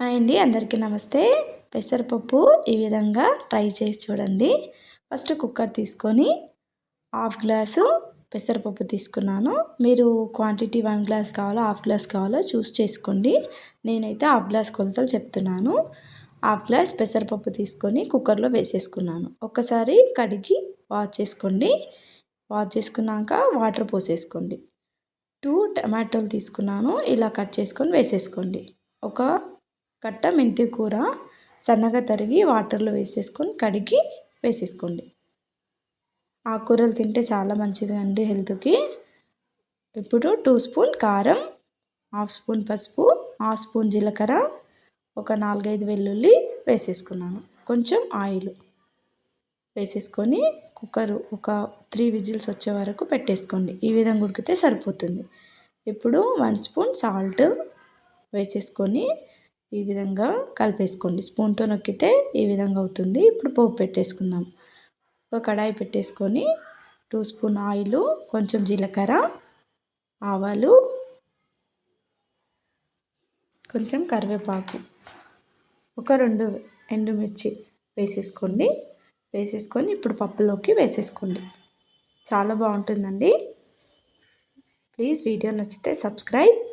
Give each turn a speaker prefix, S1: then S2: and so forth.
S1: Hi అండి అందరికీ నమస్తే. పెసరపప్పు ఈ విధంగా ట్రై చేసి చూడండి. ఫస్ట్ కుక్కర్ తీసుకొని హాఫ్ గ్లాసు పెసరపప్పు తీసుకున్నాను. మీరు క్వాంటిటీ వన్ గ్లాస్ కావాలో హాఫ్ గ్లాస్ కావాలో చూస్ చేసుకోండి. నేనైతే హాఫ్ గ్లాస్ కొలతలు చెప్తున్నాను. హాఫ్ గ్లాస్ పెసరపప్పు తీసుకొని కుక్కర్లో వేసేసుకున్నాను. ఒక్కసారి కడిగి వాష్ చేసుకోండి. వాష్ చేసుకున్నాక వాటర్ పోసేసుకోండి. టూ టమాటోలు తీసుకున్నాను. ఇలా కట్ చేసుకొని వేసేసుకోండి. ఒక కట్ట మెంతి కూర సన్నగా తరిగి వాటర్లో వేసేసుకొని కడిగి వేసేసుకోండి. ఆకుకూరలు తింటే చాలా మంచిది అండి హెల్త్కి. ఇప్పుడు టూ స్పూన్ కారం హాఫ్ స్పూన్ పసుపు హాఫ్ స్పూన్ జీలకర్ర ఒక నాలుగైదు వెల్లుల్లి వేసేసుకున్నాను. కొంచెం ఆయిల్ వేసేసుకొని కుక్కర్ ఒక త్రీ విజిల్స్ వచ్చే వరకు పెట్టేసుకోండి. ఈ విధంగా ఉడికితే సరిపోతుంది. ఇప్పుడు వన్ స్పూన్ సాల్ట్ వేసేసుకొని ఈ విధంగా కలిపేసుకోండి. స్పూన్తో నొక్కితే ఈ విధంగా అవుతుంది. ఇప్పుడు పోపు పెట్టేసుకుందాం. ఒక కడాయి పెట్టేసుకొని టూ స్పూన్ ఆయిల్ కొంచెం జీలకర్ర ఆవాలు కొంచెం కరివేపాకు. ఒక రెండు ఎండుమిర్చి వేసేసుకోండి. వేసేసుకొని ఇప్పుడు పప్పులోకి వేసేసుకోండి. చాలా బాగుంటుందండి. ప్లీజ్ వీడియో నచ్చితే సబ్స్క్రైబ్